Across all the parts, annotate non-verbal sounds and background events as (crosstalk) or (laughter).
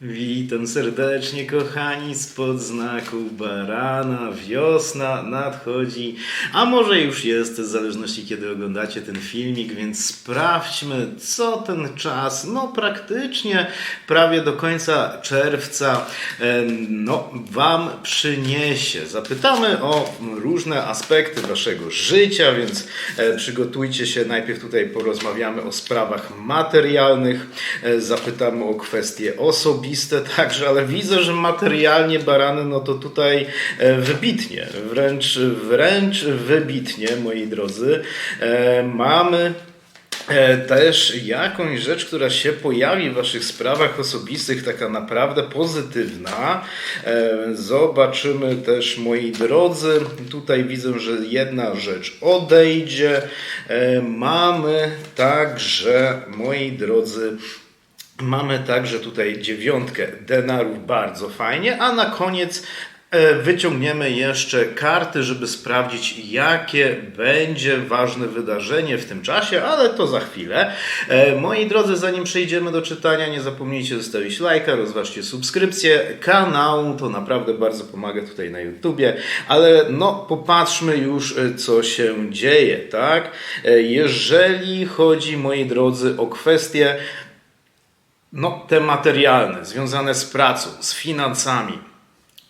Witam serdecznie, kochani, spod znaku barana. Wiosna nadchodzi, a może już jest, w zależności kiedy oglądacie ten filmik, więc sprawdźmy, co ten czas, no praktycznie prawie do końca czerwca, no, Wam przyniesie. Zapytamy o różne aspekty Waszego życia, więc e, przygotujcie się. Najpierw tutaj porozmawiamy o sprawach materialnych, e, zapytamy o kwestie osobiste także, ale widzę, że materialnie barany, no to tutaj e, wybitnie, wręcz, wręcz wybitnie, moi drodzy. E, Mamy E, też jakąś rzecz, która się pojawi w Waszych sprawach osobistych, taka naprawdę pozytywna. Zobaczymy też, moi drodzy, tutaj widzę, że jedna rzecz odejdzie. Mamy także, moi drodzy, Mamy także tutaj dziewiątkę denarów, bardzo fajnie, a na koniec e, wyciągniemy jeszcze karty, żeby sprawdzić, jakie będzie ważne wydarzenie w tym czasie, ale to za chwilę. E, Moi drodzy, zanim przejdziemy do czytania, nie zapomnijcie zostawić lajka, rozważcie subskrypcję kanału, to naprawdę bardzo pomaga tutaj na YouTubie, ale no popatrzmy już, e, co się dzieje, tak? Jeżeli chodzi, moi drodzy, o kwestie no, te materialne, związane z pracą, z finansami.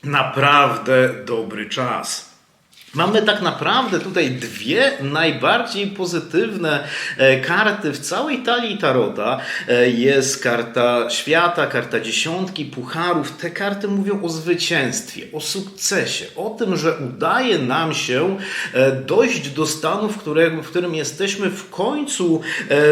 Naprawdę dobry czas. Mamy tak naprawdę tutaj dwie najbardziej pozytywne e, karty w całej talii Tarota. E, Jest karta świata, karta dziesiątki, pucharów. Te karty mówią o zwycięstwie, o sukcesie, o tym, że udaje nam się e, dojść do stanu, w którym, w którym jesteśmy w końcu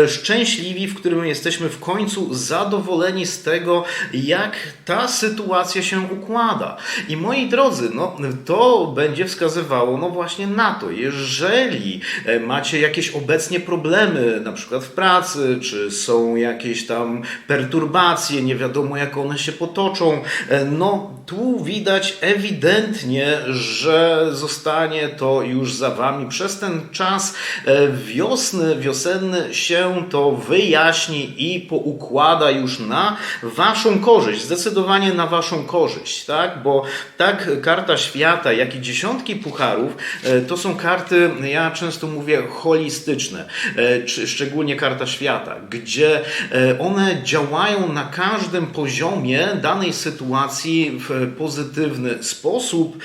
szczęśliwi, w którym jesteśmy w końcu zadowoleni z tego, jak ta sytuacja się układa. I moi drodzy, no, to będzie wskazywało no właśnie na to, jeżeli e, macie jakieś obecnie problemy, na przykład w pracy, czy są jakieś tam perturbacje, nie wiadomo jak one się potoczą, e, no tu widać ewidentnie, że zostanie to już za wami przez ten czas. E, wiosny, wiosenny się to wyjaśni i poukłada już na waszą korzyść, zdecydowanie na waszą korzyść, tak? Bo tak karta świata, jak i dziesiątki pucharów e, to są karty, ja często mówię, holistyczne, e, szczególnie karta świata, gdzie e, one działają na każdym poziomie danej sytuacji w pozytywny sposób.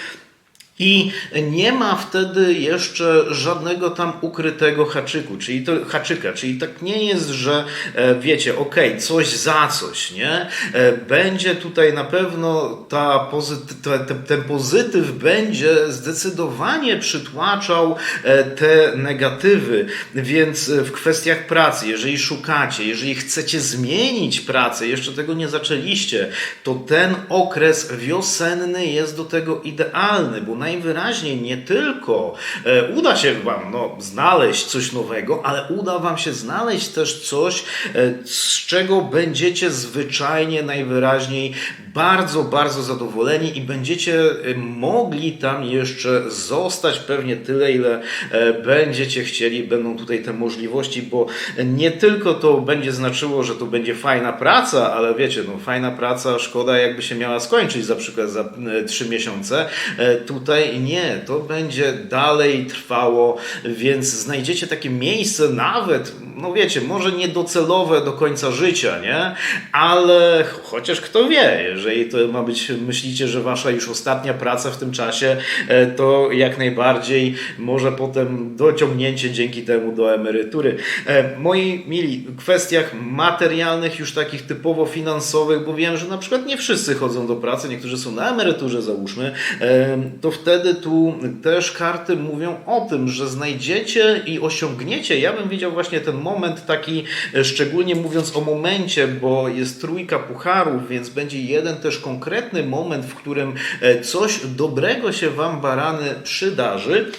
I nie ma wtedy jeszcze żadnego tam ukrytego haczyku, czyli to, haczyka, czyli tak nie jest, że e, wiecie, ok, coś za coś, nie? E, Będzie tutaj na pewno ta pozyty, te, te, ten pozytyw będzie zdecydowanie przytłaczał e, te negatywy, więc w kwestiach pracy, jeżeli szukacie, jeżeli chcecie zmienić pracę, jeszcze tego nie zaczęliście, to ten okres wiosenny jest do tego idealny, bo najwyraźniej nie tylko e, uda się Wam no, znaleźć coś nowego, ale uda Wam się znaleźć też coś, e, z czego będziecie zwyczajnie najwyraźniej bardzo, bardzo zadowoleni i będziecie e, mogli tam jeszcze zostać pewnie tyle, ile e, będziecie chcieli. Będą tutaj te możliwości, bo nie tylko to będzie znaczyło, że to będzie fajna praca, ale wiecie, no fajna praca, szkoda jakby się miała skończyć za przykład za e, trzy miesiące. E, Tutaj nie, to będzie dalej trwało, więc znajdziecie takie miejsce nawet, no wiecie, może niedocelowe do końca życia, nie? Ale chociaż kto wie, jeżeli to ma być, myślicie, że wasza już ostatnia praca w tym czasie, e, to jak najbardziej może potem dociągnięcie dzięki temu do emerytury. E, Moi mili, w kwestiach materialnych, już takich typowo finansowych, bo wiem, że na przykład nie wszyscy chodzą do pracy, niektórzy są na emeryturze, załóżmy, e, to wtedy tu też karty mówią o tym, że znajdziecie i osiągniecie. Ja bym widział właśnie ten moment taki, szczególnie mówiąc o momencie, bo jest trójka pucharów, więc będzie jeden też konkretny moment, w którym e, coś dobrego się Wam, barany, przydarzy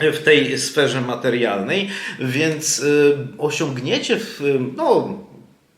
w tej sferze materialnej, więc y, osiągniecie w, no,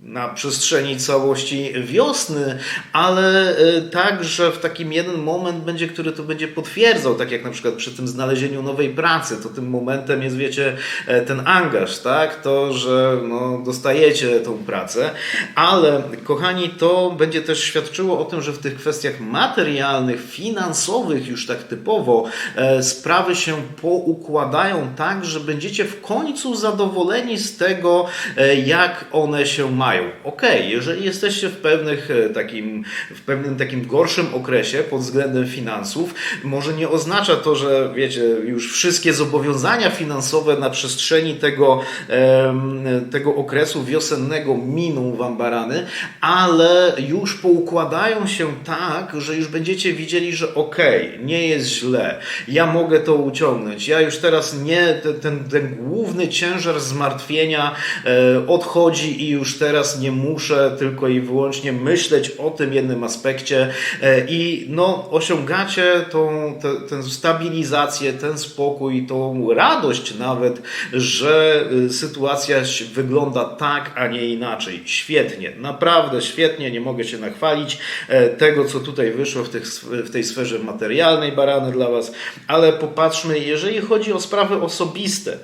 na przestrzeni całości wiosny, ale e, także w takim jeden moment będzie, który to będzie potwierdzał, tak jak na przykład przy tym znalezieniu nowej pracy, to tym momentem jest, wiecie, e, ten angaż, tak, to, że no, dostajecie tą pracę, ale kochani, to będzie też świadczyło o tym, że w tych kwestiach materialnych, finansowych już tak typowo e, sprawy się poukładają tak, że będziecie w końcu zadowoleni z tego, e, jak one się mają. Okej, jeżeli jesteście w, pewnych, e, takim, w pewnym takim gorszym okresie pod względem finansów, może nie oznacza to, że wiecie, już wszystkie zobowiązania finansowe na przestrzeni tego, tego okresu wiosennego miną wam barany, ale już poukładają się tak, że już będziecie widzieli, że okej, nie jest źle, ja mogę to uciągnąć, ja już teraz nie, ten, ten, ten główny ciężar zmartwienia e, odchodzi i już teraz nie muszę tylko i wyłącznie myśleć o tym jednym aspekcie. E, i no, osiągacie tą, stabilizację, ten spokój, tą radość nawet, że y, sytuacja wygląda tak, a nie inaczej. Świetnie, naprawdę świetnie, nie mogę się nachwalić e, tego, co tutaj wyszło w, tych, w tej sferze materialnej barany dla Was, ale popatrzmy, jeżeli chodzi o sprawy osobiste,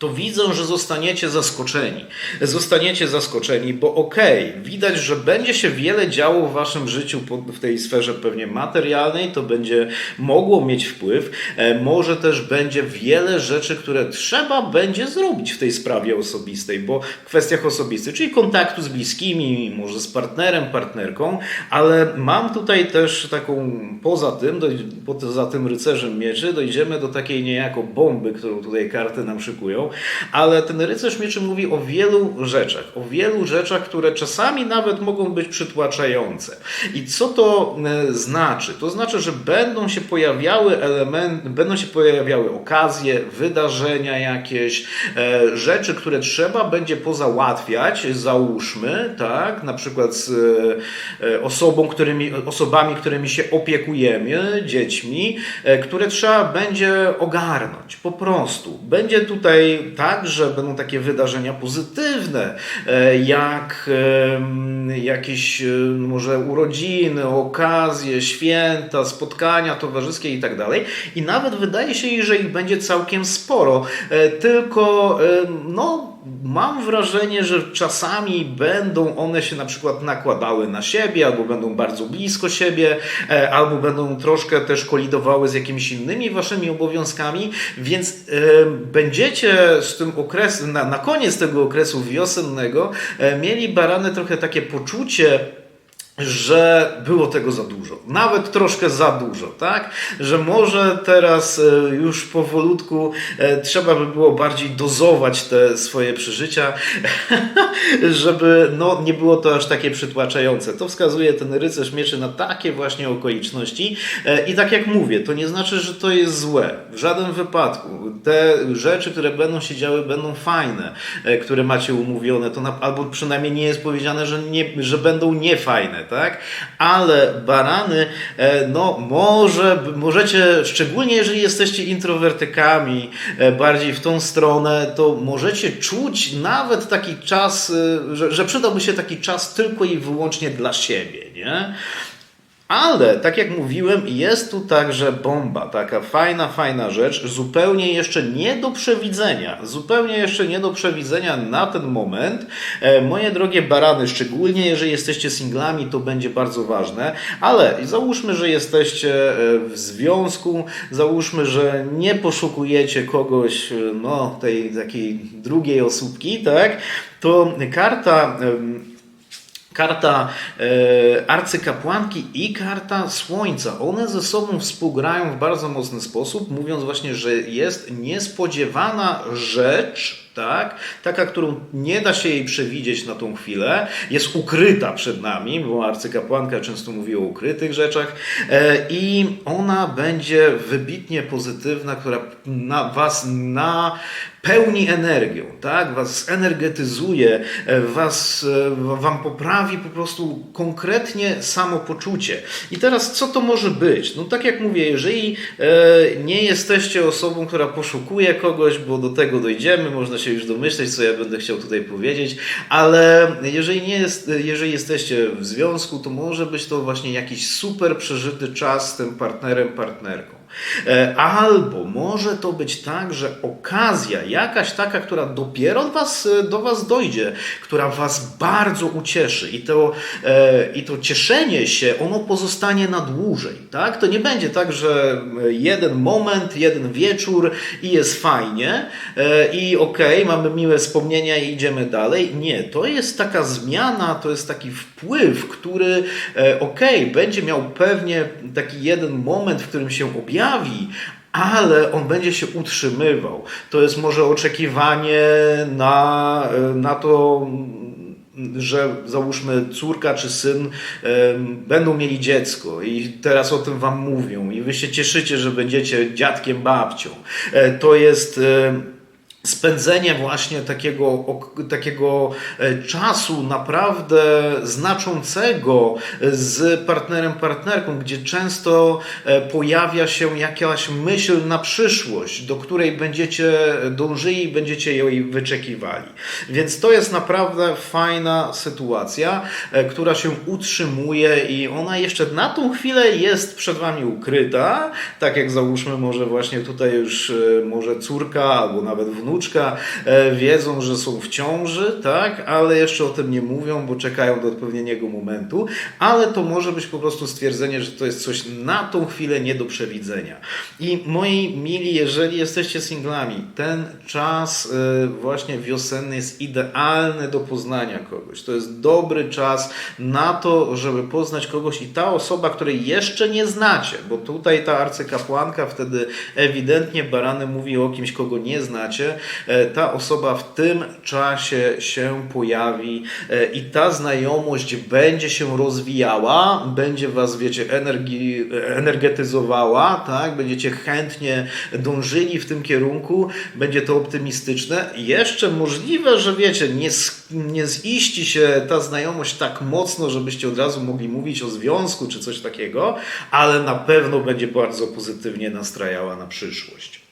to widzę, że zostaniecie zaskoczeni. Zostaniecie zaskoczeni, bo okej, widać, że będzie się wiele działo w waszym życiu w tej sferze pewnie materialnej, to będzie mogło mieć wpływ. E, Może też będzie wiele rzeczy, które trzeba będzie zrobić w tej sprawie osobistej, bo w kwestiach osobistych, czyli kontaktu z bliskimi, może z partnerem, partnerką, ale mam tutaj też taką, poza tym, poza tym rycerzem mieczy, dojdziemy do takiej niejako bomby, którą tutaj karty nam szykują, ale ten rycerz mieczy mówi o wielu rzeczach, o wielu rzeczach, które czasami nawet mogą być przytłaczające. I co to e, znaczy? To znaczy, że będą się pojawiały elementy, będą się pojawiały okazje, wydarzenia jakieś, e, rzeczy, które trzeba będzie pozałatwiać, załóżmy, tak, na przykład z e, osobą, którymi, osobami, którymi się opiekujemy, dziećmi, które trzeba będzie ogarnąć, po prostu. Będzie tutaj tak, że będą takie wydarzenia pozytywne, e, jak jakieś e, może urodziny, okazje, święta, spotkania towarzyskie i tak dalej. I nawet wydaje się, że ich będzie całkiem sporo. E, Tylko no mam wrażenie, że czasami będą one się na przykład nakładały na siebie, albo będą bardzo blisko siebie, e, albo będą troszkę też kolidowały z jakimiś innymi waszymi obowiązkami, więc e, będziecie z tym okresem, na, na koniec tego okresu wiosennego e, mieli barany trochę takie poczucie, że było tego za dużo, nawet troszkę za dużo, tak? Że może teraz e, już powolutku e, trzeba by było bardziej dozować te swoje przeżycia, (laughs) żeby no, nie było to aż takie przytłaczające. To wskazuje ten rycerz mieczy na takie właśnie okoliczności E, i tak jak mówię, to nie znaczy, że to jest złe. W żadnym wypadku. Te rzeczy, które będą się działy, będą fajne, które macie umówione, to na, albo przynajmniej nie jest powiedziane, że, nie, że będą niefajne, tak? Ale barany, e, no może, możecie, szczególnie jeżeli jesteście introwertykami, e, bardziej w tą stronę, to możecie czuć nawet taki czas, e, że, że przydałby się taki czas tylko i wyłącznie dla siebie, nie? Ale, tak jak mówiłem, jest tu także bomba, taka fajna, fajna rzecz, zupełnie jeszcze nie do przewidzenia, zupełnie jeszcze nie do przewidzenia na ten moment. E, moje drogie barany, szczególnie jeżeli jesteście singlami, to będzie bardzo ważne, ale załóżmy, że jesteście e, w związku, załóżmy, że nie poszukujecie kogoś, e, no, tej takiej drugiej osóbki, tak, to karta... karta e, arcykapłanki i karta słońca. One ze sobą współgrają w bardzo mocny sposób, mówiąc właśnie, że jest niespodziewana rzecz, tak? taka, którą nie da się jej przewidzieć na tą chwilę, jest ukryta przed nami, bo arcykapłanka często mówi o ukrytych rzeczach e, i ona będzie wybitnie pozytywna, która na was na pełni energią, tak? Was energetyzuje, e, was, e, wam poprawi po prostu konkretnie samopoczucie. I teraz co to może być? No tak jak mówię, jeżeli nie jesteście osobą, która poszukuje kogoś, bo do tego dojdziemy, można się się już domyśleć, co ja będę chciał tutaj powiedzieć, ale jeżeli, nie jest, jeżeli jesteście w związku, to może być to właśnie jakiś super przeżyty czas z tym partnerem, partnerką. E, Albo może to być tak, że okazja jakaś taka, która dopiero do was, do was dojdzie, która was bardzo ucieszy i to, e, i to cieszenie się, ono pozostanie na dłużej. Tak? To nie będzie tak, że jeden moment, jeden wieczór i jest fajnie e, i okej, okay, mamy miłe wspomnienia i idziemy dalej. Nie, to jest taka zmiana, to jest taki wpływ, który okej, okay, będzie miał pewnie taki jeden moment, w którym się objawi, objawi, ale on będzie się utrzymywał. To jest może oczekiwanie na, na to, że załóżmy córka czy syn będą mieli dziecko i teraz o tym wam mówią i wy się cieszycie, że będziecie dziadkiem, babcią. Y, to jest spędzenie właśnie takiego, takiego e, czasu naprawdę znaczącego z partnerem, partnerką, gdzie często e, pojawia się jakaś myśl na przyszłość, do której będziecie dążyli i będziecie jej wyczekiwali. Więc to jest naprawdę fajna sytuacja, e, która się utrzymuje i ona jeszcze na tą chwilę jest przed Wami ukryta, tak jak załóżmy może właśnie tutaj już może córka albo nawet wnuczka, wnuczka e, wiedzą, że są w ciąży, tak, ale jeszcze o tym nie mówią, bo czekają do odpowiedniego momentu, ale to może być po prostu stwierdzenie, że to jest coś na tą chwilę nie do przewidzenia. I moi mili, jeżeli jesteście singlami, ten czas e, właśnie wiosenny jest idealny do poznania kogoś. To jest dobry czas na to, żeby poznać kogoś i ta osoba, której jeszcze nie znacie, bo tutaj ta arcykapłanka wtedy ewidentnie barany mówi o kimś, kogo nie znacie, ta osoba w tym czasie się pojawi e, i ta znajomość będzie się rozwijała, będzie was, wiecie, energii, energetyzowała, tak? Będziecie chętnie dążyli w tym kierunku, będzie to optymistyczne. Jeszcze możliwe, że wiecie, nie, nie ziści się ta znajomość tak mocno, żebyście od razu mogli mówić o związku czy coś takiego, ale na pewno będzie bardzo pozytywnie nastrajała na przyszłość.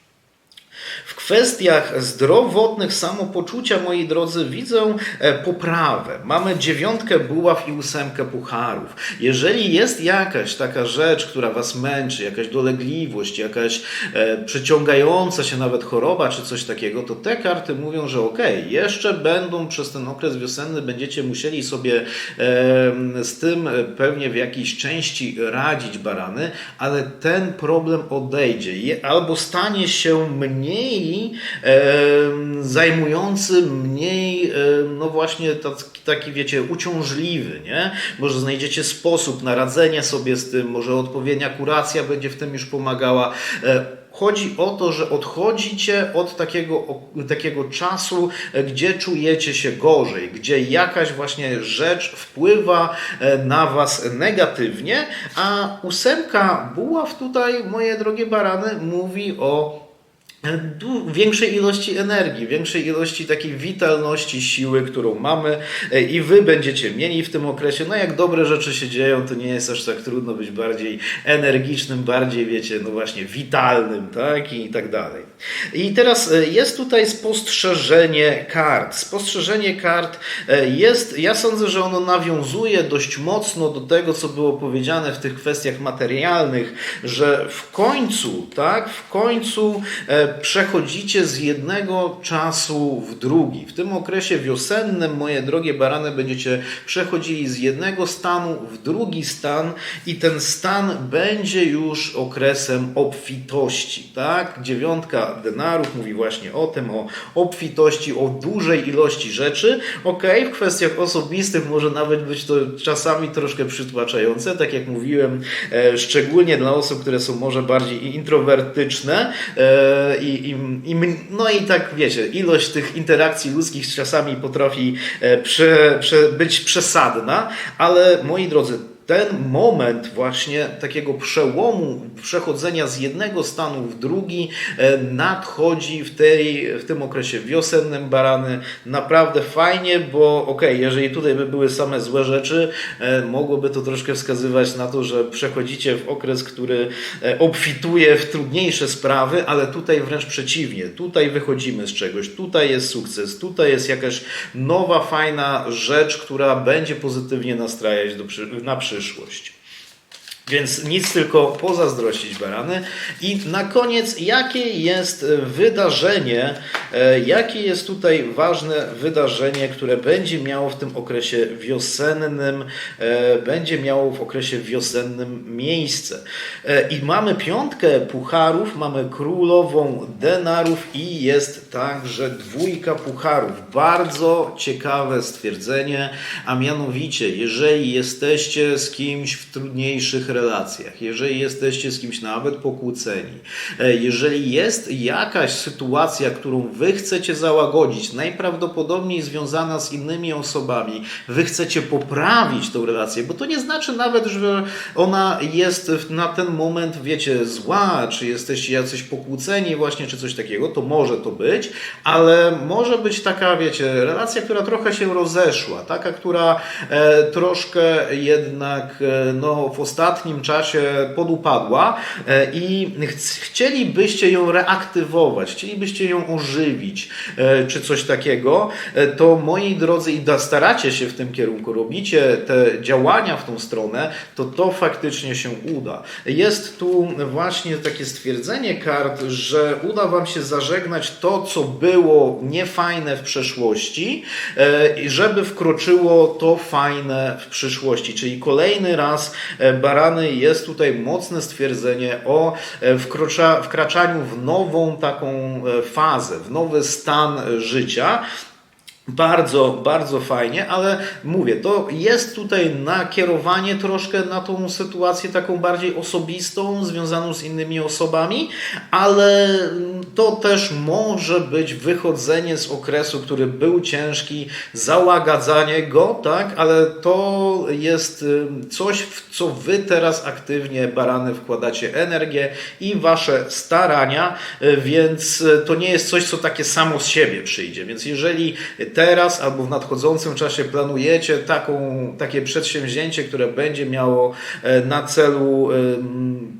W kwestiach zdrowotnych samopoczucia, moi drodzy, widzę e, poprawę. Mamy dziewiątkę buław i ósemkę pucharów. Jeżeli jest jakaś taka rzecz, która Was męczy, jakaś dolegliwość, jakaś e, przyciągająca się nawet choroba czy coś takiego, to te karty mówią, że ok, jeszcze będą przez ten okres wiosenny, będziecie musieli sobie e, z tym pewnie w jakiejś części radzić barany, ale ten problem odejdzie albo stanie się mniej zajmujący, mniej, no właśnie taki, taki, wiecie, uciążliwy, nie? Może znajdziecie sposób na radzenie sobie z tym, może odpowiednia kuracja będzie w tym już pomagała. E, Chodzi o to, że odchodzicie od takiego, takiego czasu, e, gdzie czujecie się gorzej, gdzie jakaś właśnie rzecz wpływa e, na Was negatywnie, a ósemka buław tutaj, moje drogie barany, mówi o większej ilości energii, większej ilości takiej witalności, siły, którą mamy e, i wy będziecie mieli w tym okresie. No jak dobre rzeczy się dzieją, to nie jest aż tak trudno być bardziej energicznym, bardziej, wiecie, no właśnie witalnym, tak? I tak dalej. I teraz e, jest tutaj spostrzeżenie kart. Spostrzeżenie kart e, jest, ja sądzę, że ono nawiązuje dość mocno do tego, co było powiedziane w tych kwestiach materialnych, że w końcu, tak, w końcu przechodzicie z jednego czasu w drugi. W tym okresie wiosennym, moje drogie barany, będziecie przechodzili z jednego stanu w drugi stan i ten stan będzie już okresem obfitości. Tak? Dziewiątka denarów mówi właśnie o tym, o obfitości, o dużej ilości rzeczy. Ok, w kwestiach osobistych może nawet być to czasami troszkę przytłaczające, tak jak mówiłem, e, szczególnie dla osób, które są może bardziej introwertyczne e, i, i, i, no i tak wiecie, ilość tych interakcji ludzkich czasami potrafi e, prze, prze, być przesadna, ale moi drodzy, ten moment właśnie takiego przełomu, przechodzenia z jednego stanu w drugi e, nadchodzi w, tej, w tym okresie wiosennym barany. Naprawdę fajnie, bo okej, jeżeli tutaj by były same złe rzeczy, e, mogłoby to troszkę wskazywać na to, że przechodzicie w okres, który e, obfituje w trudniejsze sprawy, ale tutaj wręcz przeciwnie. Tutaj wychodzimy z czegoś, tutaj jest sukces, tutaj jest jakaś nowa, fajna rzecz, która będzie pozytywnie nastrajać do, na przyszłość przyszłość. Więc nic tylko pozazdrościć barany. I na koniec, jakie jest e, wydarzenie, e, jakie jest tutaj ważne wydarzenie, które będzie miało w tym okresie wiosennym, e, będzie miało w okresie wiosennym miejsce. I mamy piątkę pucharów, mamy królową denarów i jest także dwójka pucharów. Bardzo ciekawe stwierdzenie, a mianowicie, jeżeli jesteście z kimś w trudniejszych relacjach, jeżeli jesteście z kimś nawet pokłóceni, e, jeżeli jest jakaś sytuacja, którą wy chcecie załagodzić, najprawdopodobniej związana z innymi osobami, wy chcecie poprawić tą relację, bo to nie znaczy nawet, że ona jest na ten moment, wiecie, zła, czy jesteście jacyś pokłóceni właśnie, czy coś takiego, to może to być, ale może być taka, wiecie, relacja, która trochę się rozeszła, taka, która e, troszkę jednak e, no, w ostatnim czasie podupadła e, i ch- chcielibyście ją reaktywować, chcielibyście ją ożywić, e, czy coś takiego, e, to moi drodzy, i staracie się w tym kierunku, robicie te działania w tą stronę, to to faktycznie się uda. Jest tu właśnie takie stwierdzenie kart, że uda Wam się zażegnać to, co było niefajne w przeszłości, żeby wkroczyło to fajne w przyszłości. Czyli kolejny raz e, jest tutaj mocne stwierdzenie o e, wkraczaniu w nową taką e, fazę, w nowy stan życia. Bardzo, bardzo fajnie, ale mówię, to jest tutaj nakierowanie troszkę na tą sytuację taką bardziej osobistą, związaną z innymi osobami, ale to też może być wychodzenie z okresu, który był ciężki, załagadzanie go, tak, ale to jest y, coś, w co wy teraz aktywnie, barany, wkładacie energię i wasze starania, y, więc y, to nie jest coś, co takie samo z siebie przyjdzie. Więc jeżeli teraz albo w nadchodzącym czasie planujecie taką, takie przedsięwzięcie, które będzie miało e, na celu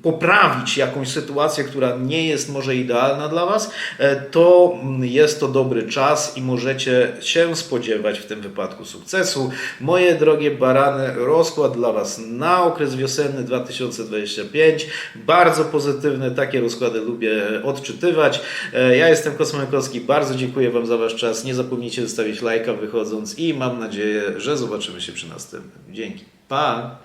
poprawić jakąś sytuację, która nie jest może idealna dla Was, e, to mm, jest to dobry czas i możecie się spodziewać w tym wypadku sukcesu. Moje drogie barany, rozkład dla Was na okres wiosenny 2025. Bardzo pozytywny, takie rozkłady lubię odczytywać. E, Ja jestem Kosmykowski, bardzo dziękuję Wam za Wasz czas. Nie zapomnijcie zostawić lajka wychodząc i mam nadzieję, że zobaczymy się przy następnym. Dzięki. Pa!